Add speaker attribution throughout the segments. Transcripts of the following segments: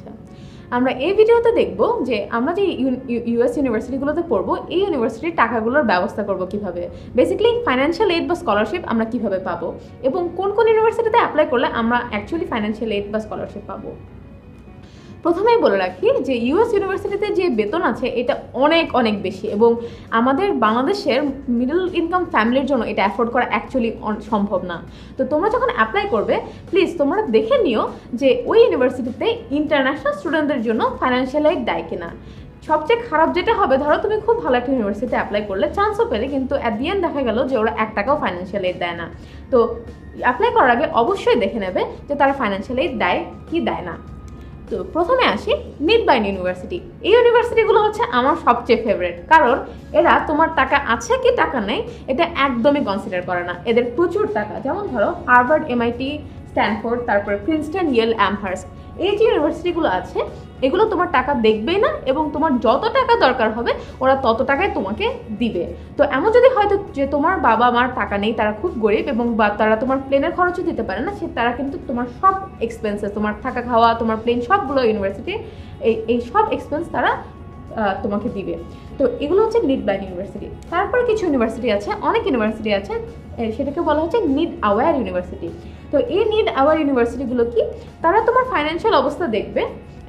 Speaker 1: হচ্ছে আমরা এই ভিডিওতে দেখব যে আমরা যে ইউএস ইউনিভার্সিটিগুলোতে পড়ব, এই ইউনিভার্সিটির টাকাগুলোর ব্যবস্থা করব কীভাবে? বেসিক্যালি ফাইন্যান্সিয়াল এইড বা স্কলারশিপ আমরা কীভাবে পাবো? এবং কোন কোন ইউনিভার্সিটিতে অ্যাপ্লাই করলে আমরা অ্যাকচুয়ালি ফাইন্যান্সিয়াল এইড বা স্কলারশিপ পাবো? প্রথমেই বলে রাখি যে ইউএস ইউনিভার্সিটিতে যে বেতন আছে, এটা অনেক অনেক বেশি এবং আমাদের বাংলাদেশের মিডল ইনকাম ফ্যামিলির জন্য এটা অ্যাফোর্ড করা অ্যাকচুয়ালি সম্ভব না। তো তোমরা যখন অ্যাপ্লাই করবে প্লিজ তোমরা দেখে নিও যে ওই ইউনিভার্সিটিতে ইন্টারন্যাশনাল স্টুডেন্টদের জন্য ফাইন্যান্সিয়াল এইড দেয় কিনা। সবচেয়ে খারাপ যেটা হবে, ধরো তুমি খুব ভালো একটা ইউনিভার্সিটিতে অ্যাপ্লাই করলে চান্সও পেলে, কিন্তু অ্যাট দি এন্ড দেখা গেল যে ওরা এক টাকাও ফাইন্যান্সিয়াল এইড দেয় না। তো অ্যাপ্লাই করার আগে অবশ্যই দেখে নেবে যে তারা ফাইন্যান্সিয়াল এইড দেয় কি দেয় না। তো প্রথমে আসি নিট বাইন ইউনিভার্সিটি এই ইউনিভার্সিটিগুলো হচ্ছে আমার সবচেয়ে ফেভারেট কারণ এরা তোমার টাকা আছে কি টাকা নেই, এটা একদমই কনসিডার করে না। এদের প্রচুর টাকা, যেমন ধরো হার্ভার্ড এমআইটি স্ট্যানফোর্ড তারপরে প্রিন্সটন ইয়েল অ্যামহার্স এই যে ইউনিভার্সিটিগুলো আছে, এগুলো তোমার টাকা দেখবেই না এবং তোমার যত টাকা দরকার হবে, ওরা তত টাকায় তোমাকে দিবে। তো এমন যদি হয়তো যে তোমার বাবা মার টাকা নেই, তারা খুব গরিব এবং বা তারা তোমার প্লেনের খরচও দিতে পারে না, সে তারা কিন্তু তোমার সব এক্সপেন্সেস তোমার থাকা খাওয়া, তোমার প্লেন সবগুলো ইউনিভার্সিটি এই এই সব এক্সপেন্স তারা তোমাকে দিবে। তো এগুলো হচ্ছে নিড বাইন ইউনিভার্সিটি তারপরে কিছু ইউনিভার্সিটি আছে, অনেক ইউনিভার্সিটি আছে সেটাকে বলা হচ্ছে নিড আওয়ার ইউনিভার্সিটি তো এই নিড আওয়ার ইউনিভার্সিটিগুলো কি? তারা তোমার ফাইন্যান্সিয়াল অবস্থা দেখবে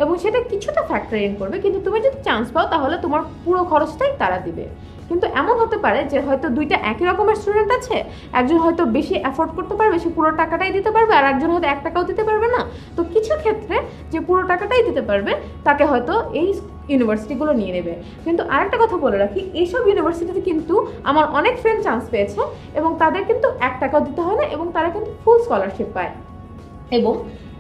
Speaker 1: এবং সেটা কিছুটা ফ্যাক্টর ইন করবে। কিন্তু তুমি যদি চান্স পাও, তাহলে তোমার পুরো খরচটাই তারা দিবে। কিন্তু এমন হতে পারে যে হয়তো দুইটা একই রকমের স্টুডেন্ট আছে, একজন হয়তো বেশি অ্যাফোর্ড করতে পারবে, সে পুরো টাকাটাই দিতে পারবে, আর একজন হয়তো এক টাকাও দিতে পারবে না। তো কিছু ক্ষেত্রে যে পুরো টাকাটাই দিতে পারবে, তাকে হয়তো এই ইউনিভার্সিটিগুলো নিয়ে নেবে। কিন্তু আরেকটা কথা বলে রাখি, এইসব ইউনিভার্সিটিতে কিন্তু আমার অনেক ফ্রেন্ড চান্স পেয়েছে এবং তাদের কিন্তু এক টাকাও দিতে হয় না এবং তারা কিন্তু ফুল স্কলারশিপ পায়। এবং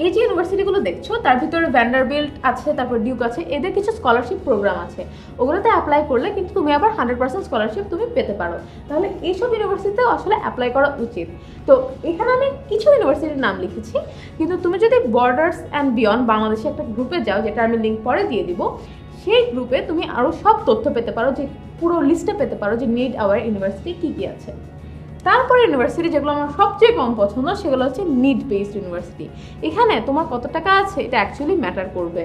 Speaker 1: এই যে ইউনিভার্সিটিগুলো দেখছ, তার ভিতরে ভ্যান্ডারবিল্ট আছে, তারপর ডিউক আছে, এদের কিছু স্কলারশিপ প্রোগ্রাম আছে। ওগুলোতে অ্যাপ্লাই করলে কিন্তু তুমি আবার হান্ড্রেড পার্সেন্ট স্কলারশিপ তুমি পেতে পারো। তাহলে এইসব ইউনিভার্সিটিতেও আসলে অ্যাপ্লাই করা উচিত। তো এখানে আমি কিছু ইউনিভার্সিটির নাম লিখেছি, কিন্তু তুমি যদি বর্ডার্স অ্যান্ড বিয়ন্ড বাংলাদেশে একটা গ্রুপে যাও, যেটা আমি লিঙ্ক পরে দিয়ে দিব সেই গ্রুপে তুমি আরও সব তথ্য পেতে পারো, যে পুরো লিস্টে পেতে পারো যে নিড আওয়ার ইউনিভার্সিটি কী কী আছে। তারপরে ইউনিভার্সিটি যেগুলো আমার সবচেয়ে কম পছন্দ, সেগুলো হচ্ছে নিড বেসড ইউনিভার্সিটি এখানে তোমার কত টাকা আছে, এটা অ্যাকচুয়ালি ম্যাটার করবে।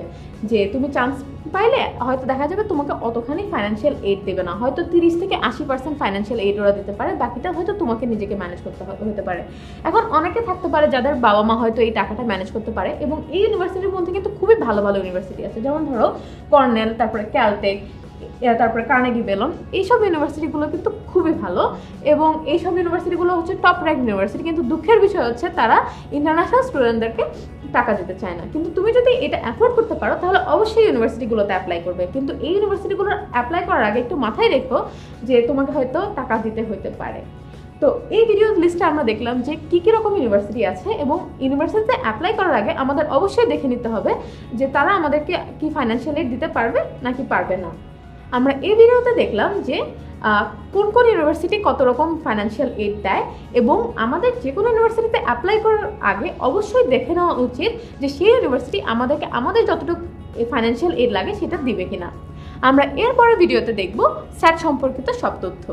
Speaker 1: যে তুমি চান্স পাইলে হয়তো দেখা যাবে তোমাকে অতখানি ফাইন্যান্সিয়াল এইড দেবে না। হয়তো তিরিশ থেকে আশি পার্সেন্ট ফাইন্যান্সিয়াল এইড ওরা দিতে পারে, বাকিটা হয়তো তোমাকে নিজেকে ম্যানেজ করতে হতে পারে। এখন অনেকে থাকতে পারে যাদের বাবা মা হয়তো এই টাকাটা ম্যানেজ করতে পারে এবং এই ইউনিভার্সিটির মধ্যে কিন্তু খুবই ভালো ভালো ইউনিভার্সিটি আছে। যেমন ধরো, কর্নেল, তারপরে ক্যালটেক তারপরে কার্নেগি বেলন এইসব ইউনিভার্সিটিগুলো কিন্তু খুবই ভালো এবং এইসব ইউনিভার্সিটিগুলো হচ্ছে টপ র্যাঙ্ক ইউনিভার্সিটি কিন্তু দুঃখের বিষয় হচ্ছে তারা ইন্টারন্যাশনাল স্টুডেন্টদেরকে টাকা দিতে চায় না। কিন্তু তুমি যদি এটা অ্যাফোর্ড করতে পারো, তাহলে অবশ্যই ইউনিভার্সিটিগুলোতে অ্যাপ্লাই করবে। কিন্তু এই ইউনিভার্সিটিগুলো অ্যাপ্লাই করার আগে একটু মাথায় রেখো যে তোমাকে হয়তো টাকা দিতে হতে পারে। তো এই ভিডিও লিস্টে আমরা দেখলাম যে কী কী রকম ইউনিভার্সিটি আছে এবং ইউনিভার্সিটিতে অ্যাপ্লাই করার আগে আমাদের অবশ্যই দেখে নিতে হবে যে তারা আমাদেরকে কি ফাইন্যান্সিয়াল দিতে পারবে নাকি পারবে না। আমরা এই ভিডিওতে দেখলাম যে কোন কোন ইউনিভার্সিটি কত রকম ফাইন্যান্সিয়াল এড দেয় এবং আমাদের যে কোনো ইউনিভার্সিটিতে অ্যাপ্লাই করার আগে অবশ্যই দেখে নেওয়া উচিত যে সেই ইউনিভার্সিটি আমাদেরকে, আমাদের যতটুকু ফাইন্যান্সিয়াল এড লাগে সেটা দিবে কিনা। আমরা এরপরের ভিডিওতে দেখব স্যাট সম্পর্কিত সব তথ্য।